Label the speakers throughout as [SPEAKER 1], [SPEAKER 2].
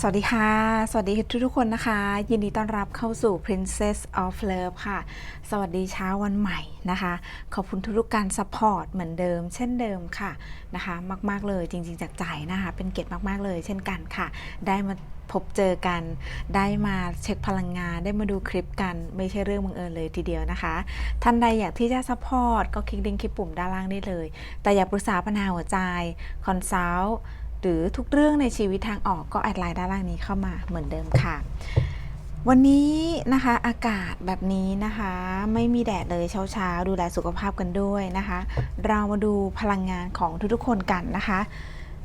[SPEAKER 1] สวัสดีค่ะ สวัสดีทุกทุกคนนะคะ ยินดีต้อนรับเข้าสู่ Princess of Love ค่ะ สวัสดีเช้าวันใหม่นะคะ ขอบคุณทุกการซัพพอร์ตเหมือนเดิม เช่นเดิมค่ะนะคะ มาก ๆ เลยจริง ๆ จากใจนะคะ เป็นเกียรติมาก ๆ เลย เช่นกันค่ะ ได้มาพบเจอกัน ได้มาเช็คพลังงาน ได้มาดูคลิปกัน ไม่ใช่เรื่องบังเอิญเลยทีเดียวนะคะ ท่านใดอยากที่จะซัพพอร์ตก็คลิกลิงก์คลิปปุ่มด้านล่างได้เลย แต่อยากปรึกษาปัญหาหัวใจ คอนซัลท์ หรือทุกเรื่องในชีวิตทางออกก็แอดไลน์ด้านล่างนี้เข้ามาเหมือนเดิมค่ะ วันนี้นะคะอากาศแบบนี้นะคะ ไม่มีแดดเลยเช้าๆ ดูแลสุขภาพกันด้วยนะคะ เรามาดูพลังงานของทุกๆคนกันนะคะ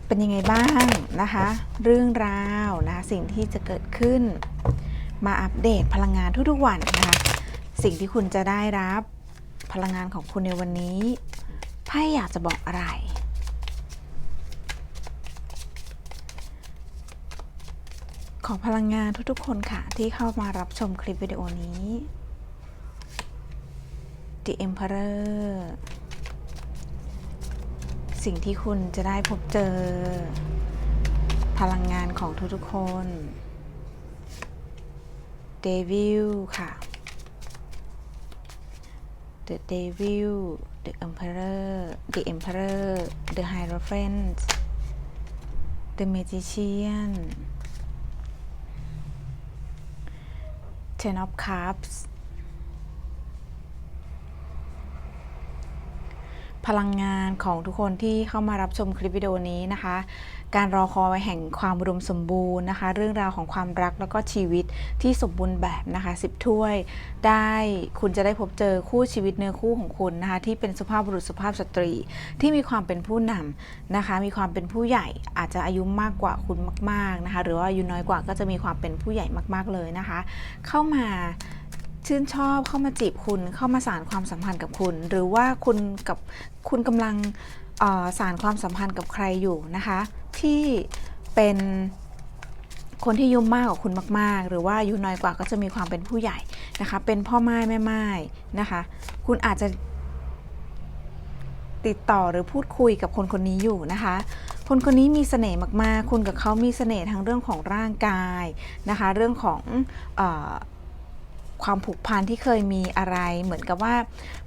[SPEAKER 1] เป็นยังไงบ้างนะคะ เรื่องราวนะะสิ่งที่จะเกิดขึ้น มาอัปเดตพลังงานทุกๆวันนะคะสิ่งที่คุณจะได้รับพลังงานของคุณในวันนี้ไพ่อยากจะบอกอะไร ขอพลังงานทุกๆ คนค่ะ ที่เข้ามารับชมคลิปวิดีโอนี้ The Emperor สิ่งที่คุณจะได้พบเจอ พลังงานของทุกๆ คน Devil ค่ะ The Devil The Emperor The Emperor The Hierophant The Magician Ten of Cups พลังงานของทุกคนที่เข้ามารับชมคลิปวิดีโอนี้นะคะ การรอคอยแห่งความอุดมสมบูรณ์นะคะ เรื่องราวของความรักแล้วก็ชีวิตที่สมบูรณ์แบบนะคะสิบถ้วย ได้คุณจะได้พบเจอคู่ชีวิตเนื้อคู่ของคุณนะคะที่เป็นสุภาพบุรุษสุภาพสตรี ที่มีความเป็นผู้นำนะคะ มีความเป็นผู้ใหญ่อาจจะอายุมากกว่าคุณมากๆนะคะ หรือว่าอายุน้อยกว่าก็จะมีความเป็นผู้ใหญ่มากๆเลยนะคะ เข้ามาชื่นชอบเข้ามาจีบคุณเข้ามาสารความสัมพันธ์กับคุณ หรือว่าคุณกับคุณกำลัง สารความสัมพันธ์กับใครอยู่นะคะ ที่เป็นคนที่อายุมากกว่าคุณมาก ๆ หรือว่าอายุน้อยกว่าก็จะมีความเป็นผู้ใหญ่นะคะ เป็นพ่อไม้แม่ไม้นะคะ คุณอาจจะติดต่อหรือพูดคุยกับคนคนนี้อยู่นะคะ คนคนนี้มีเสน่ห์มาก ๆ คุณกับเขามีเสน่ห์ทั้งเรื่องของร่างกายนะคะ เรื่องของอความผูกพันที่เคยมีอะไร เหมือนกับว่า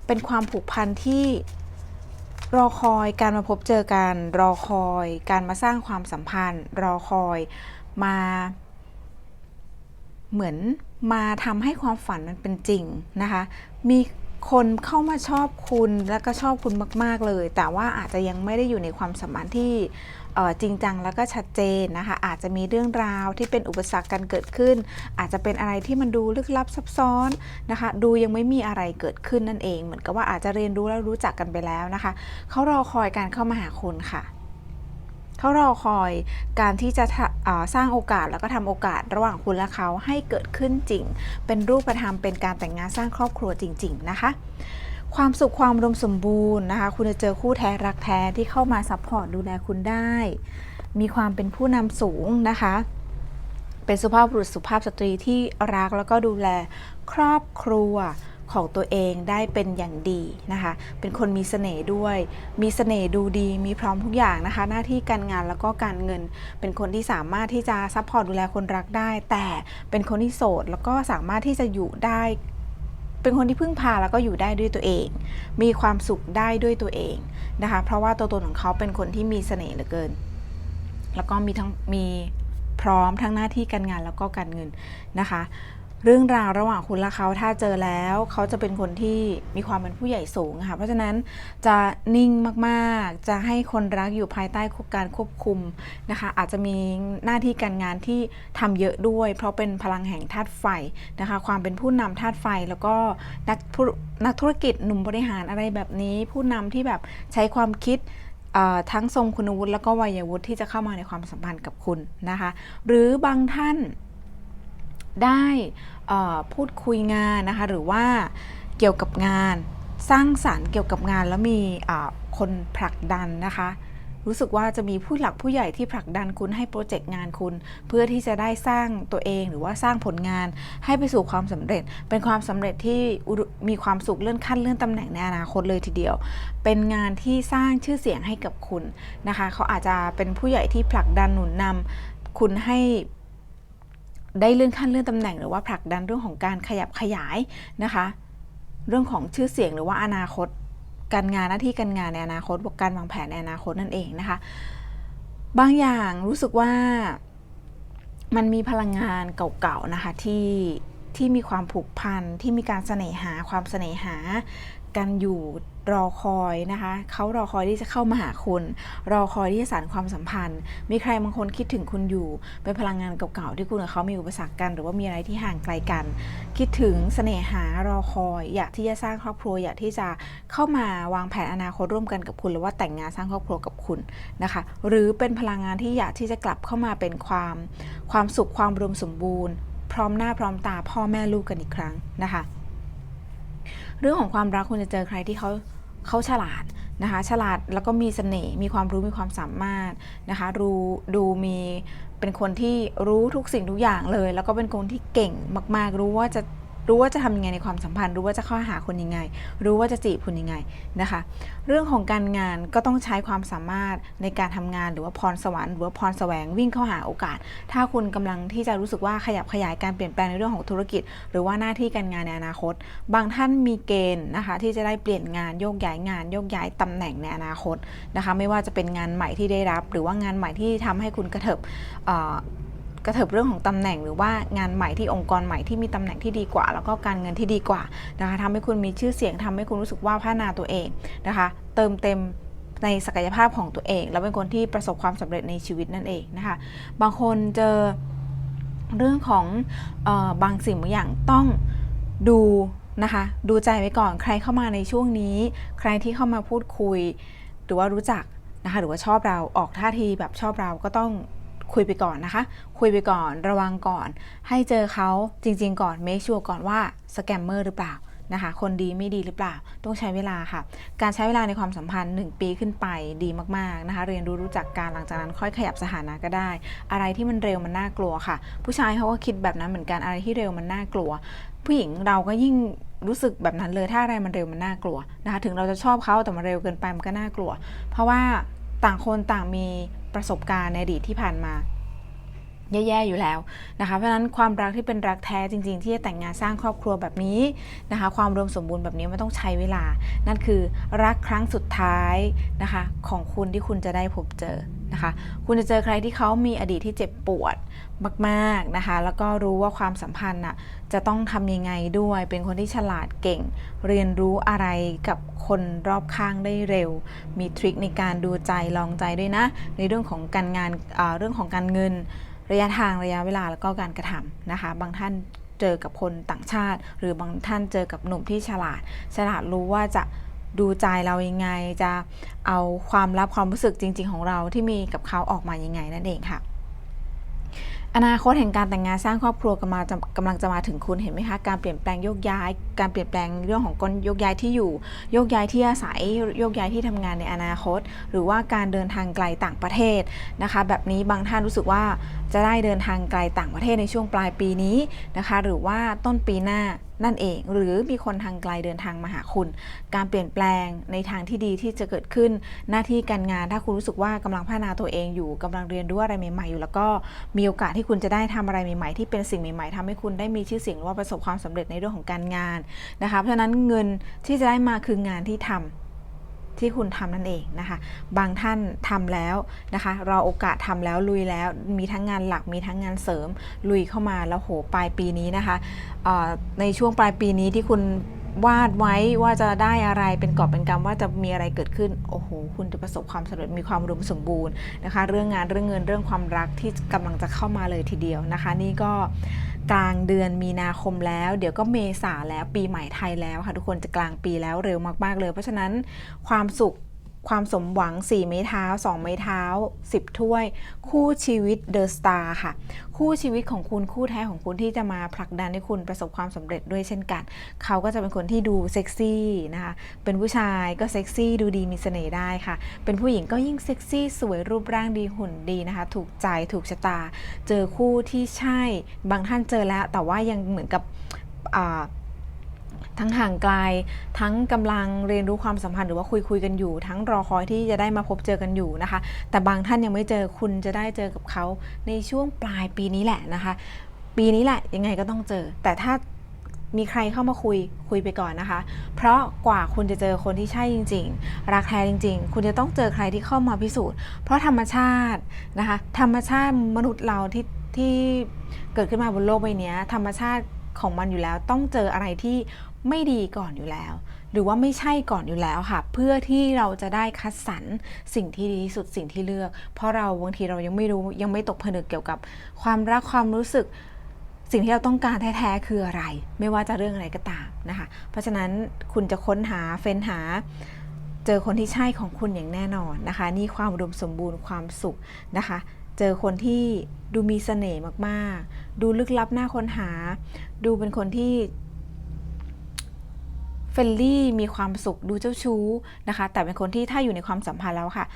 [SPEAKER 1] เป็นความผูกพันที่ รอคอยการมาพบเจอกัน รอคอย การมาสร้างความสัมพันธ์ รอคอยมา เหมือนมาทำให้ความฝันมันเป็นจริงนะคะ มี คนเข้ามาชอบคุณและก็ชอบคุณมาก ๆ เลย แต่ว่าอาจจะยังไม่ได้อยู่ในความสัมพันธ์ที่จริงจังแล้วก็ชัดเจนนะคะ อาจจะมีเรื่องราวที่เป็นอุปสรรคกันเกิดขึ้น อาจจะเป็นอะไรที่มันดูลึกลับซับซ้อนนะคะ ดูยังไม่มีอะไรเกิดขึ้นนั่นเอง เหมือนกับว่าอาจจะเรียนรู้แล้วรู้จักกันไปแล้วนะคะเขารอคอยการเข้ามาหาคุณค่ะ เขารอคอยการที่จะสร้างโอกาสแล้วก็ทำโอกาสระหว่างคุณและเขาให้เกิดขึ้นจริง เป็นรูปธรรมเป็นการแต่งงานสร้างครอบครัวจริง ๆ นะคะ ความสุขความอุดมสมบูรณ์นะคะ คุณจะเจอคู่แท้รักแท้ที่เข้ามาซัพพอร์ตดูแลคุณได้ มีความเป็นผู้นำสูงนะคะ เป็นสุภาพบุรุษสุภาพสตรีที่รักแล้วก็ดูแลครอบครัว ของตัวเองได้เป็นอย่างดีนะคะ เป็นคนมีเสน่ห์ด้วย มีเสน่ห์ดูดี มีพร้อมทุกอย่างนะคะ หน้าที่การงานแล้วก็การเงิน เป็นคนที่สามารถที่จะซัพพอร์ตดูแลคนรักได้ แต่เป็นคนที่โสดแล้วก็สามารถที่จะอยู่ได้ เป็นคนที่พึ่งพาแล้วก็อยู่ได้ด้วยตัวเอง มีความสุขได้ด้วยตัวเองนะคะ เพราะว่าตัวตนของเขาเป็นคนที่มีเสน่ห์เหลือเกิน แล้วก็มีทั้งมีพร้อมทั้งหน้าที่การงานแล้วก็การเงินนะคะ เรื่องราวระหว่างคุณและเขาถ้าเจอแล้ว เขาจะเป็นคนที่มีความเป็นผู้ใหญ่สูงค่ะ เพราะฉะนั้นจะนิ่งมากๆ จะให้คนรักอยู่ภายใต้การควบคุมนะคะ อาจจะมีหน้าที่การงานที่ทำเยอะด้วย เพราะเป็นพลังแห่งธาตุไฟนะคะ ความเป็นผู้นำธาตุไฟแล้วก็นักธุรนักธุรกิจหนุ่มบริหารอะไรแบบนี้ ผู้นำที่แบบใช้ความคิดทั้งทรงคุณวุฒิแล้วก็วัยวุฒิที่จะเข้ามาในความสัมพันธ์กับคุณนะคะ หรือบางท่าน ได้พูดคุยงานนะคะหรือว่าเกี่ยวกับงานสร้างสารรค์เกี่ยวกับงานแล้วมีคนผลักดันนะคะ รู้สึกว่าจะมีผู้หลักผู้ใหญ่ที่ผลักดันคุณให้โปรเจกต์งานคุณ เพื่อที่จะได้สร้างตัวเองหรือว่าสร้างผลงานให้ไปสู่ความสำเร็จ เป็นความสำเร็จที่มีความสุขเลื่อนขั้นเลื่อนตำแหน่งในอนาคตเลยทีเดียว เป็นงานที่สร้างชื่อเสียงให้กับคุณนะคะ เขาอาจจะเป็นผู้ใหญ่ที่ผลักดันหนุนนำคุณให้ ได้เลื่อนขั้นเลื่อนตำแหน่งหรือว่าผลักดันเรื่องของการขยับขยายนะคะ เรื่องของชื่อเสียงหรือว่าอนาคต การงานหน้าที่การงานในอนาคตบวกการวางแผนในอนาคตนั่นเองนะคะ บางอย่างรู้สึกว่ามันมีพลังงานเก่าๆนะคะที่ที่มีความผูกพันที่มีการเสน่หาความเสน่หากันอยู่ รอคอยนะคะเขารอคอยที่จะเข้ามาหาคุณ รอคอยที่จะสานความสัมพันธ์ มีใครบางคนคิดถึงคุณอยู่เป็นพลังงานเก่าๆที่คุณกับเขามีอุปสรรคกัน หรือว่ามีอะไรที่ห่างไกลกัน คิดถึงเสน่หารอคอยอยากที่จะสร้างครอบครัวอยากที่จะเข้ามาวางแผนอนาคตร่วมกันกับคุณ หรือว่าแต่งงานสร้างครอบครัวกับคุณนะคะ หรือเป็นพลังงานที่อยากที่จะกลับเข้ามาเป็นความความสุขความรวมสมบูรณ์ พร้อมหน้าพร้อมตาพ่อแม่ลูกกันอีกครั้งนะคะ เรื่องของความรักคุณจะเจอใครที่เขา เขาฉลาดนะคะฉลาดแล้วก็มีเสน่ห์มีความรู้มีความสามารถนะคะรู้ดูมีเป็นคนที่รู้ทุกสิ่งทุกอย่างเลย แล้วก็เป็นคนที่เก่งมาก ๆ รู้ว่าจะ รู้ว่าจะทำยังไงในความสัมพันธ์ รู้ว่าจะเข้าหาคนยังไง รู้ว่าจะจีบคุณยังไงนะคะ เรื่องของการงานก็ต้องใช้ความสามารถในการทำงานหรือว่าพรสวรรค์หรือว่าพรแสวงวิ่งเข้าหาโอกาส ถ้าคุณกำลังที่จะรู้สึกว่าขยับขยายการเปลี่ยนแปลงในเรื่องของธุรกิจ หรือว่าหน้าที่การงานในอนาคต บางท่านมีเกณฑ์นะคะ ที่จะได้เปลี่ยนงานโยกย้ายงานโยกย้ายตำแหน่งในอนาคตนะคะ ไม่ว่าจะเป็นงานใหม่ที่ได้รับ หรือว่างานใหม่ที่ทำให้คุณกระเถิบ กระเถิบเรื่องของตำแหน่งหรือว่างานใหม่ที่องค์กรใหม่ที่มีตำแหน่งที่ดีกว่า แล้วก็การเงินที่ดีกว่านะคะทำให้คุณมีชื่อเสียงทำให้คุณรู้สึกว่าพัฒนาตัวเองนะคะ เติมเต็มในศักยภาพของตัวเอง แล้วเป็นคนที่ประสบความสำเร็จในชีวิตนั่นเองนะคะ บางคนเจอเรื่องของเออบางสิ่งบางอย่างต้องดูนะคะ ดูใจไว้ก่อนใครเข้ามาในช่วงนี้ ใครที่เข้ามาพูดคุย หรือว่ารู้จักนะคะ หรือว่าชอบเราออกท่าทีแบบชอบเราก็ต้อง คุยไปก่อนนะคะ คุยไปก่อนระวังก่อน ให้เจอเขาจริง ๆ ก่อนเมคชัวร์ก่อนว่าสแกมเมอร์หรือเปล่านะคะคนดีไม่ดีหรือเปล่า ต้องใช้เวลาค่ะ การใช้เวลาในความสัมพันธ์ 1 ปีขึ้นไปดีมากๆนะคะ เรียนรู้รู้จักการหลังจากนั้นค่อยขยับสถานะก็ได้ อะไรที่มันเร็วมันน่ากลัวค่ะ ผู้ชายเขาก็คิดแบบนั้นเหมือนกันอะไรที่เร็วมันน่ากลัว ผู้หญิงเราก็ยิ่งรู้สึกแบบนั้นเลยถ้าอะไรมันเร็วมันน่ากลัวนะคะ ถึงเราจะชอบเขาแต่มันเร็วเกินไปมันก็น่ากลัว เพราะว่าต่างคนต่างมี ประสบการณ์ในอดีตที่ผ่านมา แย่ๆอยู่แล้วนะคะ เพราะฉะนั้นความรักที่เป็นรักแท้จริง ๆ ที่จะแต่งงานสร้างครอบครัวแบบนี้นะคะ ความรวมสมบูรณ์แบบนี้มันต้องใช้เวลา นั่นคือรักครั้งสุดท้ายนะคะ ของคุณที่คุณจะได้พบเจอนะคะ คุณจะเจอใครที่เขามีอดีตที่เจ็บปวดมากๆนะคะ แล้วก็รู้ว่าความสัมพันธ์น่ะจะต้องทำยังไงด้วย เป็นคนที่ฉลาดเก่ง เรียนรู้อะไรกับคนรอบข้างได้เร็ว มีทริคในการดูใจลองใจด้วยนะ ในเรื่องของการงานเอ่อเรื่องของการเงิน ระยะทางระยะเวลาแล้วก็การกระทำนะคะ บางท่านเจอกับคนต่างชาติ หรือบางท่านเจอกับหนุ่มที่ฉลาด ฉลาดรู้ว่าจะดูใจเรายังไง จะเอาความลับความรู้สึกจริง ๆ ของเราที่มีกับเขาออกมายังไงนั่นเองค่ะอนาคตแห่งการแต่งงานสร้างครอบครัวกำลังจะกำลังจะมาถึงคุณเห็นไหมคะการเปลี่ยนแปลงโยกย้าย การเปลี่ยนแปลงเรื่องของกนโยกย้ายที่อยู่โยกย้ายที่อาศัยโยกย้ายที่ทำงานในอนาคต หรือว่าการเดินทางไกลต่างประเทศนะคะ แบบนี้บางท่านรู้สึกว่าจะได้เดินทางไกลต่างประเทศในช่วงปลายปีนี้นะคะ หรือว่าต้นปีหน้านั่นเอง หรือมีคนทางไกลเดินทางมาหาคุณ การเปลี่ยนแปลงในทางที่ดีที่จะเกิดขึ้นหน้าที่การงาน ถ้าคุณรู้สึกว่ากำลังพัฒนาตัวเองอยู่กำลังเรียนรู้อะไรใหม่ๆอยู่ แล้วก็มีโอกาสที่คุณจะได้ทำอะไรใหม่ๆ ที่เป็นสิ่งใหม่ๆทำให้คุณได้มีชื่อเสียงหรือว่าประสบความสำเร็จในเรื่องของการงานนะคะเพราะฉะนั้นเงินที่จะได้มาคืองานที่ทำ ที่คุณทำนั่นเองนะคะ บางท่านทำแล้วนะคะ รอโอกาสทำแล้วลุยแล้วมีทั้งงานหลักมีทั้งงานเสริมลุยเข้ามาแล้วโหปลายปีนี้นะคะในช่วงปลายปีนี้ที่คุณวาดไว้ว่าจะได้อะไรเป็นกอบเป็นกำว่าจะมีอะไรเกิดขึ้นโอ้โหคุณจะประสบความสำเร็จมีความรวมสมบูรณ์นะคะ เรื่องงานเรื่องเงินเรื่องความรักที่กำลังจะเข้ามาเลยทีเดียวนะคะ นี่ก็ กลางเดือนมีนาคมแล้ว เดี๋ยวก็เมษาแล้วปีใหม่ไทยแล้วค่ะทุกคนจะกลางปีแล้วเร็วมาก ๆ เลย เพราะฉะนั้นความสุข ความสมหวัง 4 ไม้เท้า 2 ไม้เท้า 10 ถ้วย คู่ชีวิตเดอะสตาร์ค่ะ คู่ชีวิตของคุณคู่แท้ของคุณที่จะมาผลักดันให้คุณประสบความสำเร็จด้วยเช่นกัน เขาก็จะเป็นคนที่ดูเซ็กซี่นะคะ เป็นผู้ชายก็เซ็กซี่ดูดีมีเสน่ห์ได้ค่ะ เป็นผู้หญิงก็ยิ่งเซ็กซี่สวยรูปร่างดีหุ่นดีนะคะ ถูกใจถูกชะตา เจอคู่ที่ใช่ บางท่านเจอแล้ว แต่ว่ายังเหมือนกับอ่า ทั้งห่างไกลทั้งกำลังเรียนรู้ความสัมพันธ์หรือว่าคุยคุยกันอยู่ ทั้งรอคอยที่จะได้มาพบเจอกันอยู่นะคะ แต่บางท่านยังไม่เจอคุณจะได้เจอกับเขาในช่วงปลายปีนี้แหละนะคะ ปีนี้แหละยังไงก็ต้องเจอ แต่ถ้ามีใครเข้ามาคุยคุยไปก่อนนะคะ เพราะกว่าคุณจะเจอคนที่ใช่จริง ๆ รักแท้จริง ๆ คุณจะต้องเจอใครที่เข้ามาพิสูจน์ เพราะธรรมชาตินะคะ ธรรมชาติมนุษย์เราที่ที่เกิดขึ้นมาบนโลกใบนี้ธรรมชาติ ของมันอยู่แล้ว ต้องเจออะไรที่ไม่ดีก่อนอยู่แล้ว หรือว่าไม่ใช่ก่อนอยู่แล้วค่ะ เพื่อที่เราจะได้คัดสรรสิ่งที่ดีที่สุดสิ่งที่เลือก เพราะเราบางทีเรายังไม่รู้ยังไม่ตกผนึกเกี่ยวกับความรักความรู้สึกสิ่งที่เราต้องการแท้ๆคืออะไร ไม่ว่าจะเรื่องอะไรก็ตามนะคะ เพราะฉะนั้นคุณจะค้นหาเฟ้นหา เจอคนที่ใช่ของคุณอย่างแน่นอนนะคะ นี่ความอุดมสมบูรณ์ความสุขนะคะ เจอคนที่ดูมีเสน่ห์มากๆ ดูลึกลับน่าค้นหา ดูเป็นคนที่เฟรนลี่มีความสุขดูเจ้าชู้นะคะ แต่เป็นคนที่ถ้าอยู่ในความสัมพันธ์แล้วค่ะ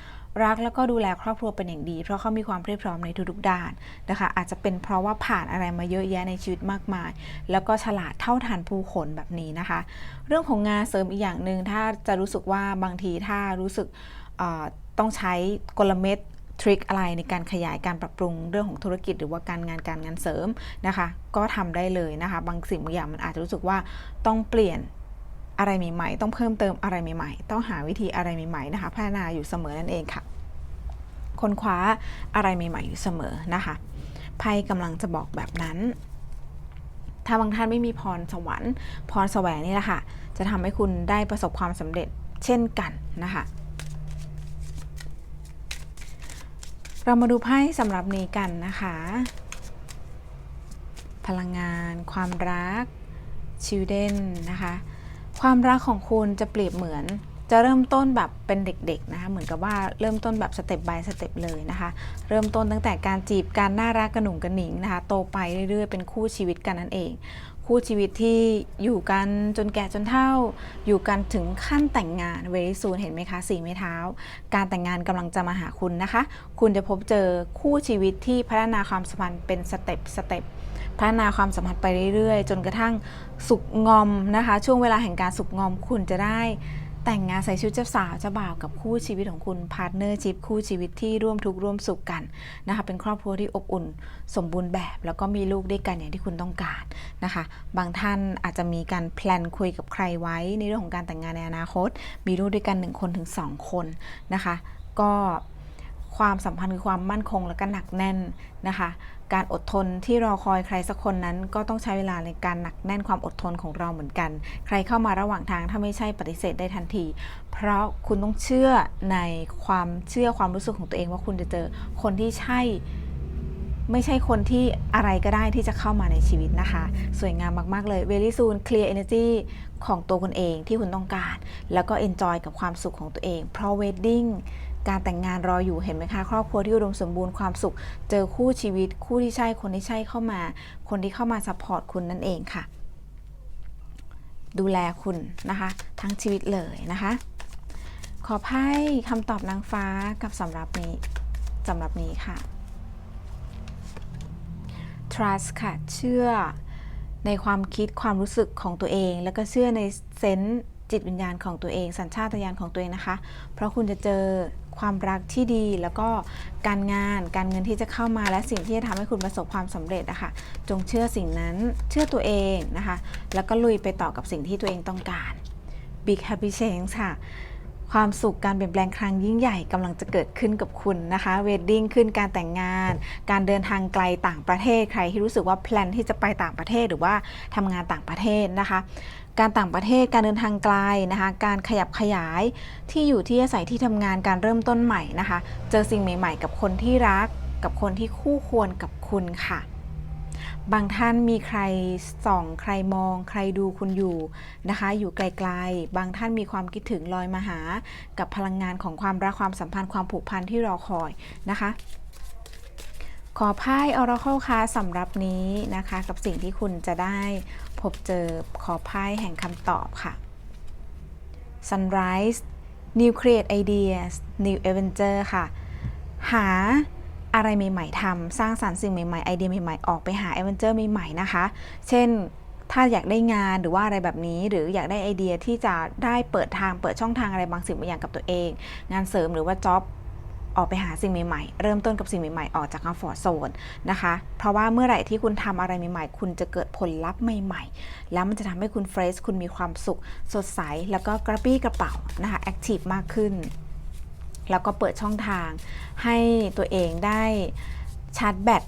[SPEAKER 1] รักแล้วก็ดูแลครอบครัวเป็นอย่างดี เพราะเขามีความเพรียบพร้อมในทุกๆด้านนะคะ อาจจะเป็นเพราะว่าผ่านอะไรมาเยอะแยะในชีวิตมากมาย แล้วก็ฉลาดเท่าทันผู้คนแบบนี้นะคะ เรื่องของงานเสริมอีกอย่างหนึ่งถ้าจะรู้สึกว่าบางทีถ้ารู้สึกต้องใช้กลเม็ด ทริคอะไรในการขยายการปรับปรุงเรื่องของธุรกิจ หรือว่าการงานการงานเสริมนะคะ ก็ทำได้เลยนะคะ บางสิ่งบางอย่างมันอาจจะรู้สึกว่าต้องเปลี่ยนอะไรใหม่ๆ ต้องเพิ่มเติมอะไรใหม่ๆ ต้องหาวิธีอะไรใหม่ๆนะคะ พัฒนาอยู่เสมอนั่นเองค่ะค้นคว้าอะไรใหม่ๆอยู่เสมอนะคะไพ่กำลังจะบอกแบบนั้น ถ้าบางท่านไม่มีพรสวรรค์ พรแสวงนี่แหละค่ะ จะทำให้คุณได้ประสบความสำเร็จเช่นกันนะคะ เรามาดูไพ่สำหรับนี้กันนะคะ พลังงาน ความรักชิลเดนนะคะ ความรักของคุณจะเปรียบเหมือนจะเริ่มต้นแบบเป็นเด็กๆนะคะเหมือนกับว่าเริ่มต้นแบบสเต็ป by สเต็ปเลยนะคะ เริ่มต้นตั้งแต่การจีบการน่ารักกระหนุ่งกระหนิงนะคะ โตไปเรื่อยๆ เป็นคู่ชีวิตกันนั่นเอง คู่ชีวิตที่อยู่กันจนแก่จนเฒ่า อยู่กันถึงขั้นแต่งงานเวริซูนเห็นไหมคะสีไม้เท้า การแต่งงานกำลังจะมาหาคุณนะคะ คุณจะพบเจอคู่ชีวิตที่พัฒนาความสัมพันธ์เป็นสเต็ปสเต็ปพัฒนาความสัมพันธ์ไปเรื่อยๆ จนกระทั่งสุกงอมนะคะ ช่วงเวลาแห่งการสุกงอมคุณจะได้ แต่งงานใส่ชุดเจ้าสาวเจ้าบ่าวกับคู่ชีวิตของคุณพาร์ทเนอร์ชิพคู่ชีวิตที่ร่วมทุกข์ร่วมสุขกันนะคะเป็นครอบครัวที่อบอุ่นสมบูรณ์แบบ แล้วก็มีลูกด้วยกันอย่างที่คุณต้องการนะคะบางท่านอาจจะมีการแพลนคุยกับใครไว้ในเรื่องของการแต่งงานในอนาคต มีลูกด้วยกัน1คนถึง2คนนะคะก็ ความสัมพันธ์คือความมั่นคงและก็หนักแน่นนะคะ การอดทนที่รอคอยใครสักคนนั้น ก็ต้องใช้เวลาในการหนักแน่นความอดทนของเราเหมือนกัน ใครเข้ามาระหว่างทางถ้าไม่ใช่ปฏิเสธได้ทันที เพราะคุณต้องเชื่อในความเชื่อความรู้สึกของตัวเองว่าคุณจะเจอคนที่ใช่ ไม่ใช่คนที่อะไรก็ได้ที่จะเข้ามาในชีวิตนะคะ สวยงามมาก ๆ เลย very soon clear energy ของตัวคุณเองที่คุณต้องการ แล้วก็ enjoy กับความสุขของตัวเองเพราะ wedding การแต่งงานรออยู่เห็นไหมคะครอบครัวที่อุดมสมบูรณ์ความสุข เจอคู่ชีวิต คู่ที่ใช่คนที่ใช่เข้ามา คนที่เข้ามา support คุณนั่นเองค่ะ ดูแลคุณนะคะ ทั้งชีวิตเลยนะคะ ขอไพ่คำตอบนางฟ้ากับสำหรับนี้สำหรับนี้ค่ะ trust ค่ะ เชื่อในความคิดความรู้สึกของตัวเอง แล้วก็เชื่อในเซนส์จิตวิญญาณของตัวเอง สัญชาตญาณของตัวเองนะคะ เพราะคุณจะเจอ ความรักที่ดีแล้วก็การงานการเงินที่จะเข้ามาและสิ่งที่จะทำให้คุณประสบความสำเร็จนะคะจงเชื่อสิ่งนั้นเชื่อตัวเองนะคะ แล้วก็ลุยไปต่อกับสิ่งที่ตัวเองต้องการ Big Happy Change ค่ะความสุขการเปลี่ยนแปลงครั้งยิ่งใหญ่กำลังจะเกิดขึ้นกับคุณนะคะเวดดิ้งขึ้นการแต่งงาน การเดินทางไกลต่างประเทศใครที่รู้สึกว่าแพลนที่จะไปต่างประเทศหรือว่าทำงานต่างประเทศนะคะ การต่างประเทศการเดินทางไกลนะคะ การขยับขยายที่อยู่ที่อาศัยที่ทำงานการเริ่มต้นใหม่นะคะ เจอสิ่งใหม่ ๆ กับคนที่รัก กับคนที่คู่ควรกับคุณค่ะ บางท่านมีใครส่องใครมอง ใครดูคุณอยู่นะคะ อยู่ไกลๆ บางท่านมีความคิดถึงลอยมาหา กับพลังงานของความรักความสัมพันธ์ความผูกพันที่รอคอยนะคะขอไพ่ Oracle ค่ะสำหรับนี้นะคะ กับสิ่งที่คุณจะได้ พบเจอขอไพ่แห่งคำตอบค่ะ Sunrise New Create Ideas New Adventure ค่ะ หาอะไรใหม่ ๆทำสร้างสรรค์สิ่งใหม่ๆ ไอเดียใหม่ๆ ออกไปหา a อเวนเจอร์ใหม่ๆ นะคะ เช่นถ้าอยากได้งานหรือว่าอะไรแบบนี้ หรืออยากได้ไอเดียที่จะได้เปิดทางเปิดช่องทางอะไรบางสิ่งบางอย่างกับตัวเอง งานเสริมหรือว่าจ็อบ ออกไปหาสิ่งใหม่ๆ เริ่มต้นกับสิ่งใหม่ๆ ออกจากคอมฟอร์ z โซนนะคะ เพราะว่าเมื่อไหร่ที่คุณทำอะไรใหม่ๆ คุณจะเกิดผลลัพธ์ใหม่ๆ แล้วมันจะทำให้คุณเฟรช คุณมีความสุข สดใส แล้วก็กระปี้กระเป๋านะคะ แอคทีฟมากขึ้น แล้วก็เปิดช่องทาง ให้ตัวเองได้ชาร์จแบต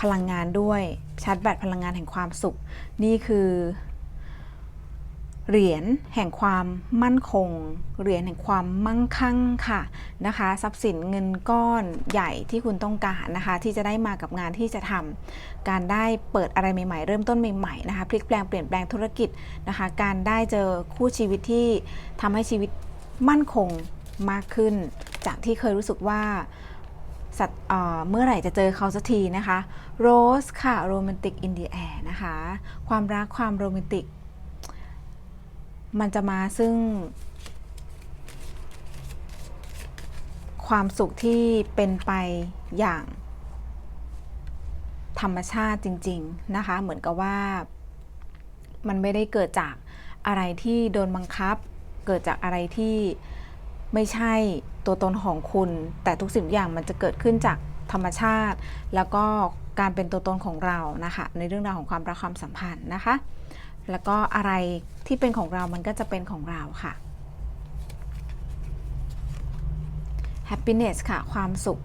[SPEAKER 1] พลังงานด้วย ชาร์จแบตพลังงานแห่งความสุข นี่คือ เหรียญแห่งความมั่นคง เหรียญแห่งความมั่งคั่งค่ะนะคะ ทรัพย์สินเงินก้อนใหญ่ที่คุณต้องการนะคะ ที่จะได้มากับงานที่จะทำการได้เปิดอะไรใหม่ๆ เริ่มต้นใหม่ๆนะคะพลิกแปลงเปลี่ยนแปลงธุรกิจนะคะ การได้เจอคู่ชีวิตที่ทำให้ชีวิตมั่นคงมากขึ้น จากที่เคยรู้สึกว่าสัตว์เออเมื่อไหร่จะเจอเขาสักทีนะคะโรสค่ะโรแมนติกอินเดียแอร์นะคะ ความรักความโรแมนติก มันจะมาซึ่ง ความสุขที่เป็นไปอย่างธรรมชาติจริง ๆ นะคะ เหมือนกับว่ามันไม่ได้เกิดจากอะไรที่โดนบังคับ เกิดจากอะไรที่ไม่ใช่ตัวตนของคุณ แต่ทุกสิ่งอย่างมันจะเกิดขึ้นจากธรรมชาติ แล้วก็การเป็นตัวตนของเรานะคะ ในเรื่องราวของความรักความสัมพันธ์นะคะ แล้วก็อะไรที่เป็นของเรามันก็จะเป็นของเราค่ะ happiness ค่ะ ความสุข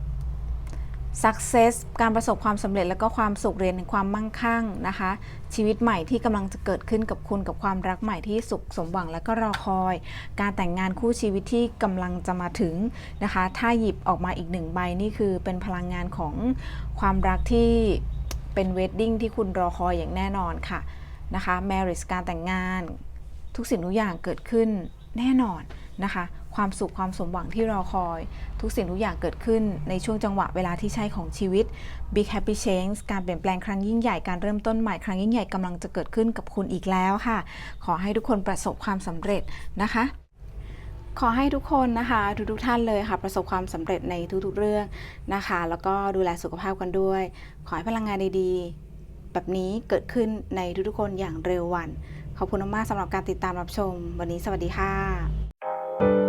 [SPEAKER 1] success การประสบความสำเร็จแล้วก็ความสุขเรียนในความมั่งคั่งนะคะ ชีวิตใหม่ที่กำลังจะเกิดขึ้นกับคุณกับความรักใหม่ที่สุขสมหวังและก็รอคอย การแต่งงานคู่ชีวิตที่กำลังจะมาถึงนะคะ ถ้าหยิบออกมาอีกหนึ่งใบนี่คือเป็นพลังงานของความรักที่เป็นเวดดิ้งที่คุณรอคอยอย่างแน่นอนค่ะ นะคะ marriage การแต่งงาน ทุกสิ่งทุกอย่างเกิดขึ้นแน่นอนนะคะ ความสุขความสมหวังที่รอคอย ทุกสิ่งทุกอย่างเกิดขึ้นในช่วงจังหวะเวลาที่ใช่ของชีวิต Big Happy Change การเปลี่ยนแปลงครั้งยิ่งใหญ่การเริ่มต้นใหม่ครั้งยิ่งใหญ่กำลังจะเกิดขึ้นกับคุณอีกแล้วค่ะ ขอให้ทุกคนประสบความสำเร็จนะคะขอให้ทุกคนนะคะทุกทุกๆท่านเลยค่ะ ประสบความสำเร็จในทุกๆเรื่องนะคะ แล้วก็ดูแลสุขภาพกันด้วย ขอให้พลังงานดีๆ แบบนี้เกิดขึ้นในทุกๆคนอย่างเร็ววัน ขอบคุณมากสำหรับการติดตามรับชม วันนี้สวัสดีค่ะ